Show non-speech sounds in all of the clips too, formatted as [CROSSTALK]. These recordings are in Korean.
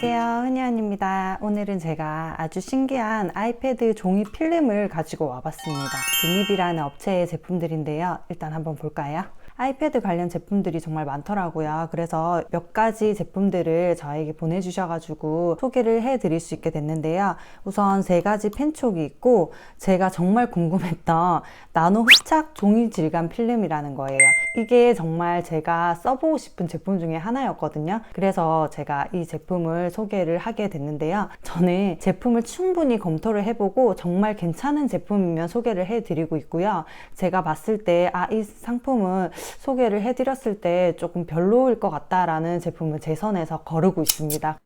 안녕하세요. 흔히언입니다. 오늘은 제가 아주 신기한 아이패드 종이 필름을 가지고 와봤습니다. 진입이라는 업체의 제품들인데요. 일단 한번 볼까요? 아이패드 관련 제품들이 정말 많더라고요. 그래서 몇 가지 제품들을 저에게 보내주셔가지고 소개를 해드릴 수 있게 됐는데요. 우선 세 가지 펜촉이 있고 제가 정말 궁금했던 나노 흡착 종이 질감 필름이라는 거예요. 이게 정말 제가 써보고 싶은 제품 중에 하나였거든요. 그래서 제가 이 제품을 소개를 하게 됐는데요. 저는 제품을 충분히 검토를 해보고 정말 괜찮은 제품이면 소개를 해드리고 있고요. 제가 봤을 때, 아, 이 상품은 소개를 해드렸을 때 조금 별로일 것 같다라는 제품을 제 선에서 거르고 있습니다.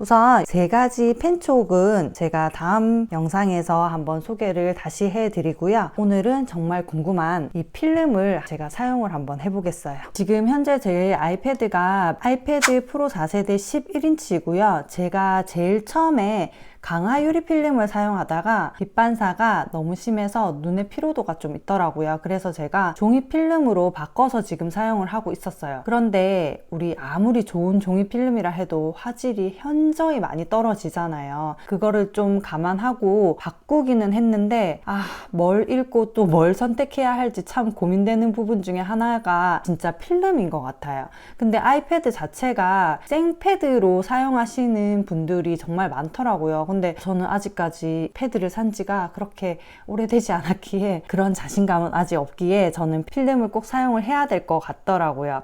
우선 세 가지 펜촉은 제가 다음 영상에서 한번 소개를 다시 해드리고요. 오늘은 정말 궁금한 이 필름을 제가 사용을 한번 해보겠어요. 지금 현재 제 아이패드가 아이패드 프로 4세대 11인치이고요. 제가 제일 처음에 강화 유리 필름을 사용하다가 빛 반사가 너무 심해서 눈의 피로도가 좀 있더라고요. 그래서 제가 종이 필름으로 바꿔서 지금 사용을 하고 있었어요. 그런데 우리 아무리 좋은 종이 필름이라 해도 화질이 현저히 많이 떨어지잖아요. 그거를 좀 감안하고 바꾸기는 했는데 아, 뭘 읽고 또 뭘 선택해야 할지 참 고민되는 부분 중에 하나가 진짜 필름인 것 같아요. 근데 아이패드 자체가 생패드로 사용하시는 분들이 정말 많더라고요. 근데 저는 아직까지 패드를 산 지가 그렇게 오래되지 않았기에 그런 자신감은 아직 없기에 저는 필름을 꼭 사용을 해야 될 것 같더라고요.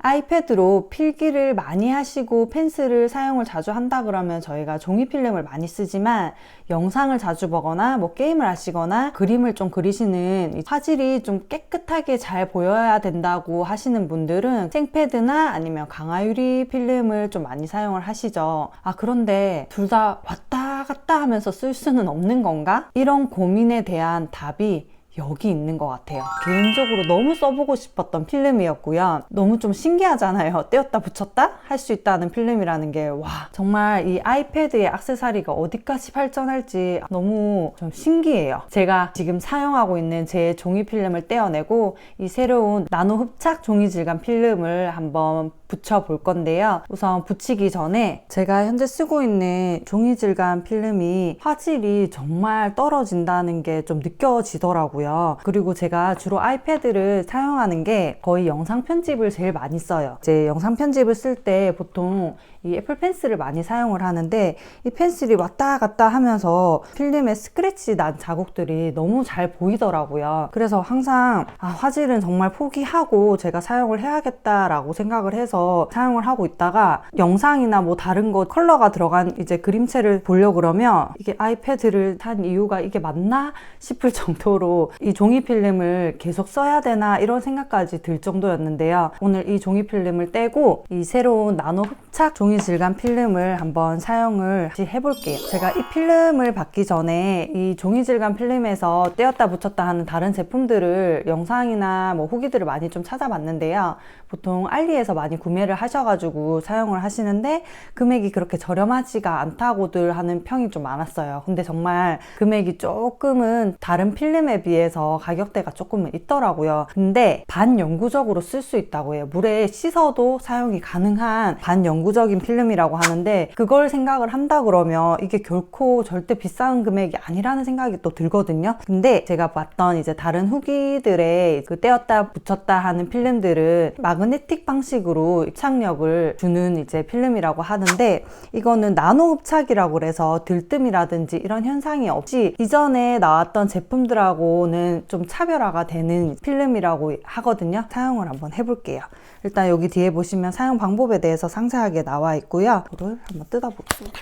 아이패드로 필기를 많이 하시고 펜슬을 사용을 자주 한다 그러면 저희가 종이 필름을 많이 쓰지만 영상을 자주 보거나 뭐 게임을 하시거나 그림을 좀 그리시는 이 화질이 좀 깨끗하게 잘 보여야 된다고 하시는 분들은 생패드나 아니면 강화유리 필름을 좀 많이 사용을 하시죠. 아 그런데 둘 다 왔다 갔다 하면서 쓸 수는 없는 건가? 이런 고민에 대한 답이 여기 있는 것 같아요. 개인적으로 너무 써보고 싶었던 필름이었고요. 너무 좀 신기하잖아요. 떼었다 붙였다 할 수 있다는 필름이라는 게, 와, 정말 이 아이패드의 악세사리가 어디까지 발전할지 너무 좀 신기해요. 제가 지금 사용하고 있는 제 종이 필름을 떼어내고 이 새로운 나노 흡착 종이 질감 필름을 한번 붙여 볼 건데요. 우선 붙이기 전에 제가 현재 쓰고 있는 종이 질감 필름이 화질이 정말 떨어진다는 게 좀 느껴지더라고요. 그리고 제가 주로 아이패드를 사용하는 게 거의 영상 편집을 제일 많이 써요. 이제 영상 편집을 쓸 때 보통 이 애플 펜슬을 많이 사용을 하는데 이 펜슬이 왔다 갔다 하면서 필름에 스크래치 난 자국들이 너무 잘 보이더라고요. 그래서 항상 아, 화질은 정말 포기하고 제가 사용을 해야겠다라고 생각을 해서 사용을 하고 있다가 영상이나 뭐 다른 거 컬러가 들어간 이제 그림체를 보려 그러면 이게 아이패드를 산 이유가 이게 맞나 싶을 정도로 이 종이 필름을 계속 써야 되나 이런 생각까지 들 정도였는데요. 오늘 이 종이 필름을 떼고 이 새로운 나노 흡착 종이 질감 필름을 한번 사용을 해볼게요. 제가 이 필름을 받기 전에 이 종이 질감 필름에서 떼었다 붙였다 하는 다른 제품들을 영상이나 뭐 후기들을 많이 좀 찾아봤는데요. 보통 알리에서 많이 구매를 하셔가지고 사용을 하시는데 금액이 그렇게 저렴하지가 않다고들 하는 평이 좀 많았어요. 근데 정말 금액이 조금은 다른 필름에 비해서 가격대가 조금은 있더라고요. 근데 반영구적으로 쓸 수 있다고 해요. 물에 씻어도 사용이 가능한 반영구적인 필름이라고 하는데 그걸 생각을 한다 그러면 이게 결코 절대 비싼 금액이 아니라는 생각이 또 들거든요. 근데 제가 봤던 이제 다른 후기들의 그 떼었다 붙였다 하는 필름들은 마그네틱 방식으로 흡착력을 주는 이제 필름이라고 하는데 이거는 나노 흡착이라고 그래서 들뜸이라든지 이런 현상이 없이 이전에 나왔던 제품들하고는 좀 차별화가 되는 필름이라고 하거든요. 사용을 한번 해볼게요. 일단 여기 뒤에 보시면 사용 방법에 대해서 상세하게 나와 있고요. 이거를 한번 뜯어보겠습니다.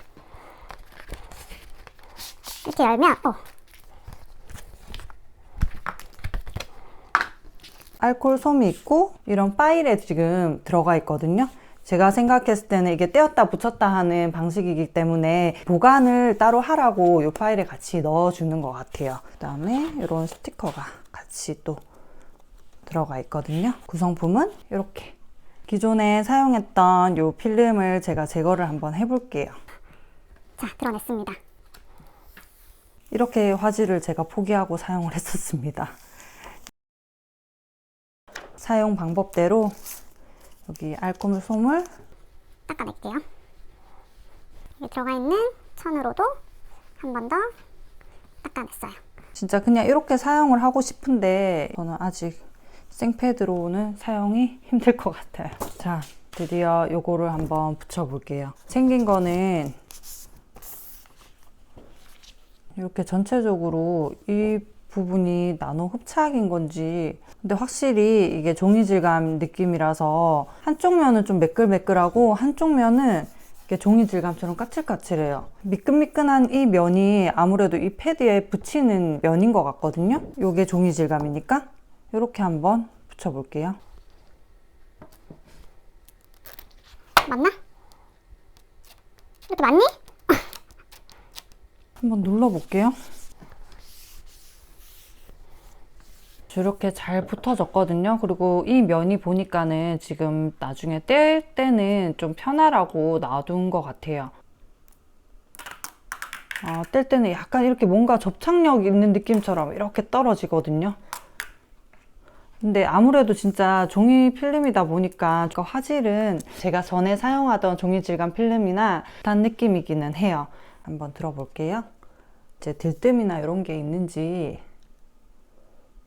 이렇게 열면 어, 알코올 솜이 있고 이런 파일에 지금 들어가 있거든요. 제가 생각했을 때는 이게 떼었다 붙였다 하는 방식이기 때문에 보관을 따로 하라고 이 파일에 같이 넣어주는 것 같아요. 그 다음에 이런 스티커가 같이 또 들어가 있거든요. 구성품은 이렇게. 기존에 사용했던 이 필름을 제가 제거를 한번 해볼게요. 자 드러냈습니다. 이렇게 화질을 제가 포기하고 사용을 [LAUGHS] 했었습니다. 사용 방법대로 여기 알코올 솜을 닦아낼게요. 여기 들어가 있는 천으로도 한 번 더 닦아냈어요. 진짜 그냥 이렇게 사용을 하고 싶은데 저는 아직 생패드로는 사용이 힘들 것 같아요. 자, 드디어 요거를 한번 붙여볼게요. 생긴 거는 이렇게 전체적으로 이 부분이 나노 흡착인 건지 근데 확실히 이게 종이 질감 느낌이라서 한쪽 면은 좀 매끌매끌하고 한쪽 면은 이게 종이 질감처럼 까칠까칠해요. 미끈미끈한 이 면이 아무래도 이 패드에 붙이는 면인 것 같거든요. 요게 종이 질감이니까 이렇게 한번 붙여볼게요. 맞나? 이것도 맞니? 한번 눌러볼게요. 이렇게 잘 붙어졌거든요. 그리고 이 면이 보니까는 지금 나중에 뗄 때는 좀 편하라고 놔둔 것 같아요. 아, 뗄 때는 약간 이렇게 뭔가 접착력 있는 느낌처럼 이렇게 떨어지거든요. 근데 아무래도 진짜 종이 필름이다 보니까 그 화질은 제가 전에 사용하던 종이 질감 필름이나 비슷한 느낌이기는 해요. 한번 들어볼게요. 이제 들뜸이나 이런 게 있는지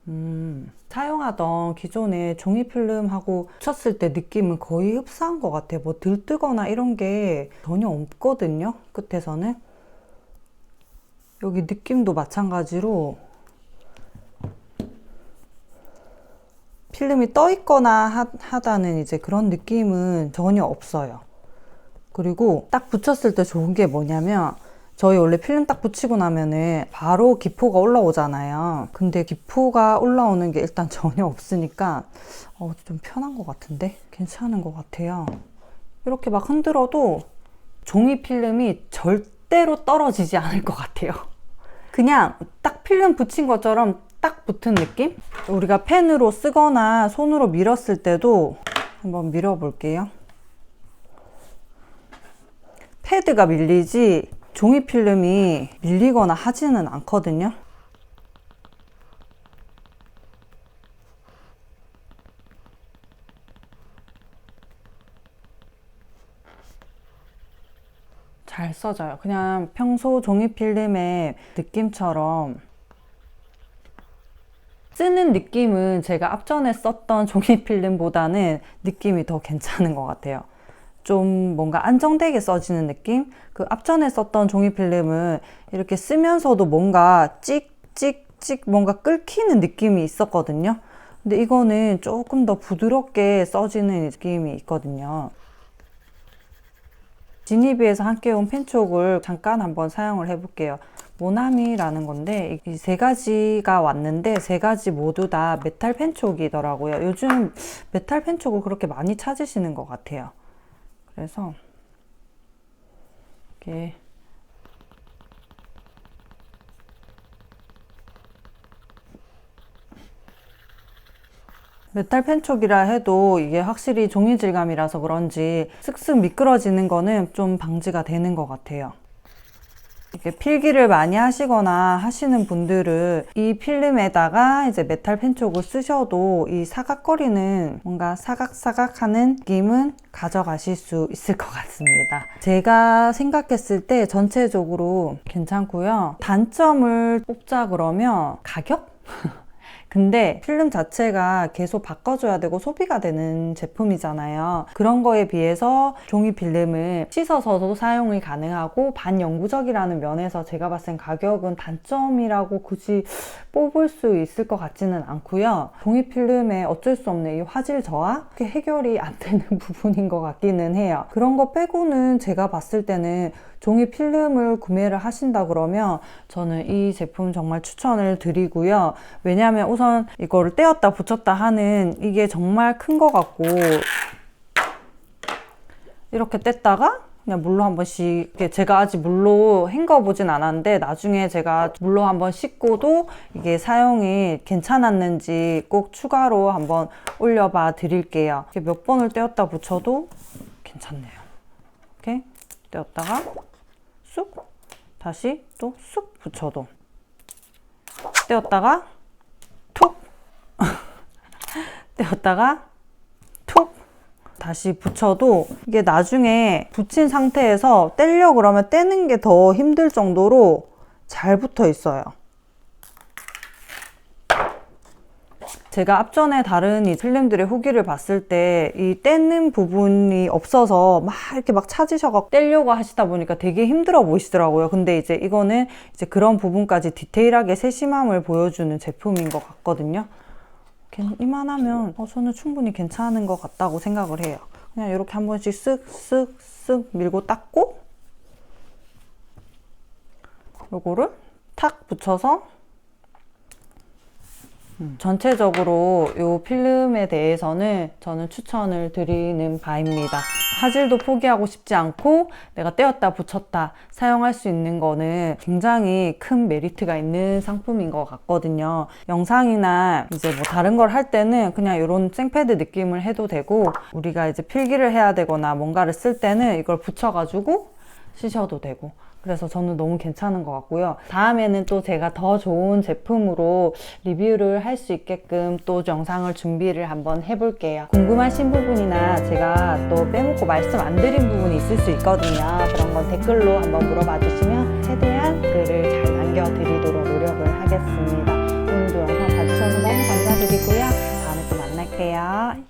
음, 사용하던 기존의 종이 필름하고 쳤을 때 느낌은 거의 흡사한 것 같아요. 뭐 들뜨거나 이런 게 전혀 없거든요. 끝에서는. 여기 느낌도 마찬가지로 필름이 떠 있거나 하, 하다는 이제 그런 느낌은 전혀 없어요. 그리고 딱 붙였을 때 좋은 게 뭐냐면 저희 원래 필름 딱 붙이고 나면은 바로 기포가 올라오잖아요. 근데 기포가 올라오는 게 일단 [LAUGHS] 전혀 없으니까 어, 좀 편한 것 같은데 괜찮은 것 같아요. 이렇게 막 흔들어도 종이 필름이 절대로 떨어지지 않을 것 같아요. 그냥 딱 필름 붙인 것처럼 딱 붙은 느낌? 우리가 펜으로 쓰거나 손으로 밀었을 때도 한번 밀어볼게요. 패드가 밀리지 종이 필름이 밀리거나 하지는 않거든요. 잘 써져요. 그냥 평소 종이 필름의 느낌처럼 쓰는 느낌은 제가 앞전에 썼던 종이 필름보다는 느낌이 더 괜찮은 것 같아요. 좀 뭔가 안정되게 써지는 느낌? 그 앞전에 썼던 종이 필름은 이렇게 쓰면서도 뭔가 찍찍찍 뭔가 끓기는 느낌이 있었거든요. 근데 이거는 조금 더 부드럽게 써지는 느낌이 있거든요. 지니비에서 함께 온 펜촉을 잠깐 한번 사용을 해볼게요. 모나미라는 건데 이 세 가지가 왔는데 세 가지 모두 다 메탈 펜촉이더라고요. 요즘 메탈 펜촉을 그렇게 많이 찾으시는 것 같아요. 그래서 이렇게 메탈 펜촉이라 해도 이게 확실히 종이 질감이라서 그런지 쓱쓱 미끄러지는 거는 좀 방지가 되는 것 같아요. 이렇게 필기를 많이 하시거나 하시는 분들은 이 필름에다가 이제 메탈 펜촉을 쓰셔도 이 사각거리는 뭔가 사각사각 하는 느낌은 가져가실 수 있을 것 같습니다. 제가 생각했을 때 전체적으로 괜찮고요. 단점을 뽑자 그러면 가격? [LAUGHS] 근데 필름 자체가 계속 바꿔줘야 되고 소비가 되는 제품이잖아요. 그런 거에 비해서 종이 필름을 씻어서도 사용이 가능하고 반영구적이라는 면에서 제가 봤을 땐 가격은 단점이라고 굳이 뽑을 수 있을 것 같지는 않고요. 종이 필름에 어쩔 수 없는 이 화질 저하? 그게 해결이 안 되는 [LAUGHS] 부분인 것 같기는 해요. 그런 거 빼고는 제가 봤을 때는 종이 필름을 구매를 하신다 그러면 저는 이 제품 정말 추천을 드리고요. 왜냐하면 우선 이거를 떼었다 붙였다 하는 이게 정말 큰 것 같고 이렇게 뗐다가 그냥 물로 한 번씩 제가 아직 물로 헹궈 보진 않았는데 나중에 제가 물로 한 번 씻고도 이게 사용이 괜찮았는지 꼭 추가로 한번 올려봐 드릴게요. 몇 번을 떼었다 붙여도 괜찮네요. 이렇게 떼었다가 쑥. 다시 또 쑥 붙여도. 떼었다가 톡 [LAUGHS] 떼었다가 톡 다시 붙여도 이게 나중에 붙인 상태에서 떼려 그러면 떼는 게 더 힘들 정도로 잘 붙어 있어요. 제가 앞전에 다른 이 필름들의 후기를 봤을 때 이 떼는 부분이 없어서 막 이렇게 막 찾으셔서 떼려고 하시다 보니까 되게 힘들어 보이시더라고요. 근데 이제 이거는 이제 그런 부분까지 디테일하게 세심함을 보여주는 제품인 것 같거든요. 괜- 이만하면 어, 저는 충분히 괜찮은 것 같다고 생각을 해요. 그냥 이렇게 한 번씩 쓱쓱쓱 밀고 닦고 요거를 탁 붙여서 음, 전체적으로 이 필름에 대해서는 저는 추천을 드리는 바입니다. 화질도 포기하고 싶지 않고 내가 떼었다 붙였다 사용할 수 있는 거는 굉장히 큰 메리트가 있는 상품인 것 같거든요. 영상이나 이제 뭐 다른 걸 할 때는 그냥 이런 생패드 느낌을 해도 되고 우리가 이제 필기를 해야 되거나 뭔가를 쓸 때는 이걸 붙여가지고 쓰셔도 되고 그래서 저는 너무 괜찮은 것 같고요. 다음에는 또 제가 더 좋은 제품으로 리뷰를 할 수 있게끔 또 영상을 준비를 한번 해볼게요. 궁금하신 부분이나 제가 또 빼먹고 말씀 안 드린 부분이 있을 수 있거든요. 그런 건 댓글로 한번 물어봐 주시면 최대한 글을 잘 남겨드리도록 노력을 하겠습니다. 오늘도 영상 봐주셔서 너무 감사드리고요. 다음에 또 만날게요.